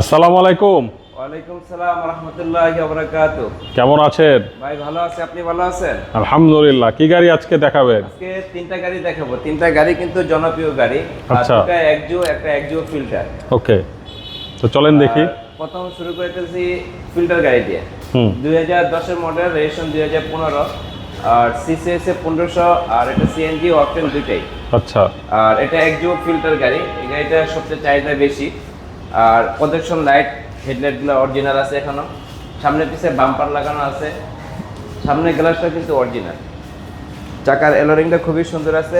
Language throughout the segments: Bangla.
আসসালামু আলাইকুম। ওয়ালাইকুম সালাম রহমতুল্লাহ বরাকাত কেমন আছেন? ভাই ভালো আছে। আপনি ভালো আছেন? আলহামদুলিল্লাহ। কি গাড়ি আজকে দেখাবেন? আজকে তিনটা গাড়ি দেখাবো। তিনটা গাড়ি কিন্তু জনপ্রিয় গাড়ি। আচ্ছা। দুটা একজো একটা একজো ফিল্টার। ওকে। তো চলেন দেখি। প্রথম শুরু করতেছি ফিল্টার গাড়ি দিয়ে। হুম। দুই হাজার দশের মডেল রেজিস্ট্রেশন দুই হাজার পনেরো। আর সিসিএস এ পনেরোশো আর এটা সিএনজি অপটেন দুইটাই। আচ্ছা। আর এটা একজো ফিল্টার গাড়ি। এই গাড়িটা সবচেয়ে চাহিদা বেশি। আর প্রজেকশন লাইট হেডলাইটগুলো অরিজিনাল আছে এখনও। সামনে পিছে বাম্পার লাগানো আছে। সামনে গ্লাসটা কিন্তু অরিজিনাল চাকার এলোরিংটা খুবই সুন্দর আছে।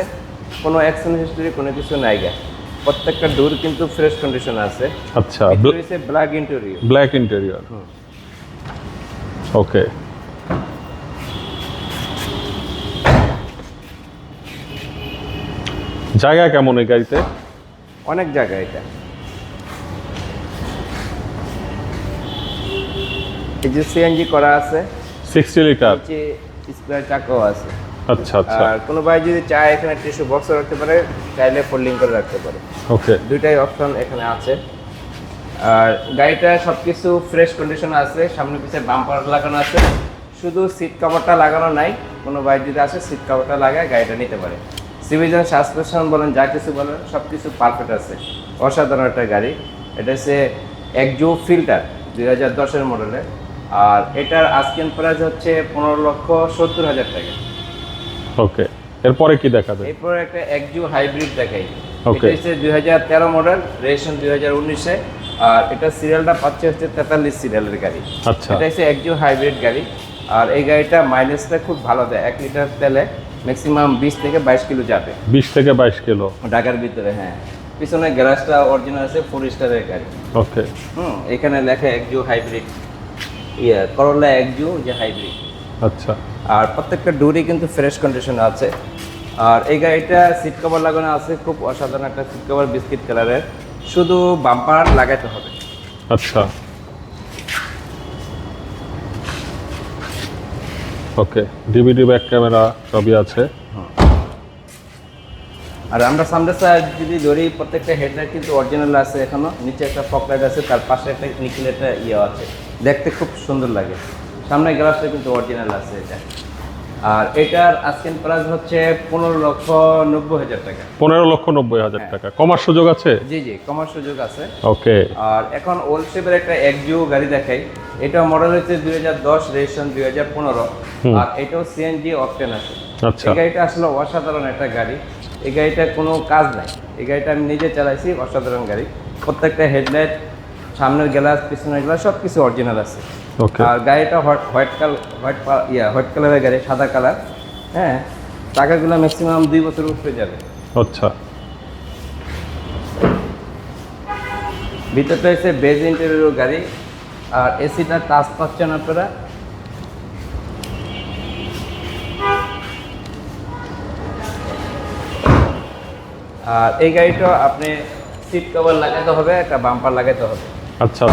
কোনো অ্যাকশন হিস্টরি কোনো কিছু নাই গা। প্রত্যেকটা ডোর কিন্তু ফ্রেশ কন্ডিশন আছে। আচ্ছা black interior black interior okay জায়গা কেমন এই গাড়িতে? অনেক জায়গা এটা। এই যে সিএনজি করা আছে সিক্সটি লিটার? নিচে স্কোয়ার চাকাও আছে। আচ্ছা আচ্ছা। আর কোনো ভাই যদি চায় এখানে টিস্যু বক্স রাখতে পারে চাইলে ফোল্ডিং করে রাখতে পারে। ওকে দুইটাই অপশন এখানে আছে। আর গাড়িটা সব কিছু ফ্রেশ কন্ডিশন আছে সামনে পিছে বাম্পার লাগানো আছে। শুধু সিট কভারটা লাগানো নাই কোনো ভাই যদি আসে সিট কভারটা লাগায় গাড়িটা নিতে পারে। সিভিজন সাসপেনশন বলেন যা কিছু বলেন সব কিছু পারফেক্ট আছে। অসাধারণ একটা গাড়ি। এটা হচ্ছে একজো ফিল্টার দুই হাজার দশের মডেলের আর এটার আজকের প্রাইস হচ্ছে পনেরো লক্ষ সত্তর হাজার টাকা। ওকে এরপরে কি দেখাবে এরপর একটা একজু হাইব্রিড দেখাই। Okay. এটা হচ্ছে দুই হাজার তেরো মডেল রেজিস্ট্রেশন দুই হাজার উনিশে আর এটা সিরিয়ালটা পাচ্ছে হচ্ছে তেতাল্লিশ সিরিয়ালের গাড়ি। আচ্ছা। এটা হচ্ছে একজু হাইব্রিড গাড়ি। আর এই গাড়িটা মাইলেজটা খুব ভালো দেয় এক লিটার তেলে ম্যাক্সিমাম বিশ থেকে বাইশ কিলো যাবে। বিশ থেকে বাইশ কিলো। ঢাকার ভিতরে হ্যাঁ। পিছনে গ্যালাসটা অরিজিনাল আছে ফোর স্টারের গাড়ি। ওকে হুম এখানে লেখা একজু হাইব্রিড ইয়ে করলা একজু যে হাইব্রিড আচ্ছা। আর প্রত্যেকটা ডোরই কিন্তু ফ্রেশ কন্ডিশনে আছে। আর এই গাড়িটা সিট কভার লাগানো আছে খুব অসাধারণ একটা সিট কভার বিস্কিট কালারের শুধু বাম্পার লাগাতে হবে। আচ্ছা। ওকে ডিভিডি ব্যাক ক্যামেরা সবই আছে। আর আমরা সামনে যদি ধরি প্রত্যেকটা হেডলাইট কিন্তু অরিজিনাল আছে এখনও। নিচে একটা ফকলাইট আছে তার পাশে একটা নিকেল একটা ইয়ে আছে। দেখতে খুব সুন্দর লাগে। সামনে গ্লাসটা কিন্তু অরিজিনাল আছে এটা। আর এটার আজকের প্রাইস হচ্ছে পনেরো লক্ষ নব্বই হাজার টাকা। পনেরো লক্ষ নব্বই হাজার টাকা। কমার সুযোগ আছে? জি জি কমার সুযোগ আছে। ওকে আর এখন ওল্ড শেপের একটা একজিও গাড়ি দেখাই। এটা মডেল হচ্ছে দুই হাজার দশ রেজিস্ট্রেশন দুই হাজার পনেরো। আর এটাও সিএনজি অপটেন আছে। আচ্ছা। গাড়িটা আসলে অসাধারণ একটা গাড়ি। এই গাড়িটার কোনো কাজ নাই। এই গাড়িটা আমি নিজে চালাইছি অসাধারণ গাড়ি। প্রত্যেকটা হেডলাইট সামনের গ্লাস পিছনের গ্লাস সব কিছু অরিজিনাল আছে আর গাড়িটা white white colour white yeah white কালারের গাড়ি সাদা কালার হ্যাঁ টাকাগুলো ম্যাক্সিমাম দুই বছর উপরে যাবে। আচ্ছা। ভিতরটা হচ্ছে বেজ ইন্টেরিয়র গাড়ি আর এসিটা টাচ পাচ্ছেন আপনারা। আর এই গাড়িটা আপনি সিট কভার লাগাতে হবে একটা বাম্পার লাগাতে হবে। আচ্ছা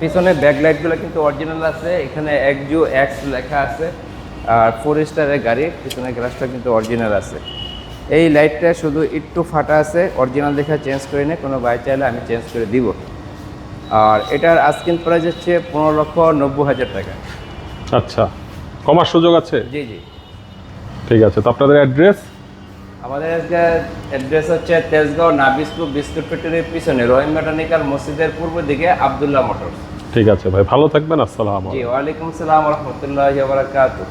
পিছনে ব্যাক লাইটগুলো কিন্তু অরিজিনাল আছে এখানে একজু এক্স লেখা আছে আর ফোর স্টারের গাড়ি পিছনে গ্লাসটা কিন্তু অরিজিনাল আছে। এই লাইটটা শুধু একটু ফাটা আছে অরিজিনাল দেখা চেঞ্জ করে নে কোনো বাই চাইলে আমি চেঞ্জ করে দিব। আর এটার আজকিন প্রাইস হচ্ছে পনেরো লক্ষ নব্বই হাজার টাকা। আচ্ছা কমার সুযোগ আছে? জি জি। ঠিক আছে তো আপনাদের অ্যাড্রেস আমাদের আজকে অ্যাড্রেস হচ্ছে তেজগাঁও নাবিসপুর বিস্কুট ফ্যাক্টরির পিছনে রহিম মেটানিক্যাল মসজিদের পূর্ব দিকে আবদুল্লাহ মোটরস। ঠিক আছে ভাই ভালো থাকবেন আসসালাম জি ওয়ালাইকুম আসসালাম রহমতুল্লাহ বারাকাতুহ।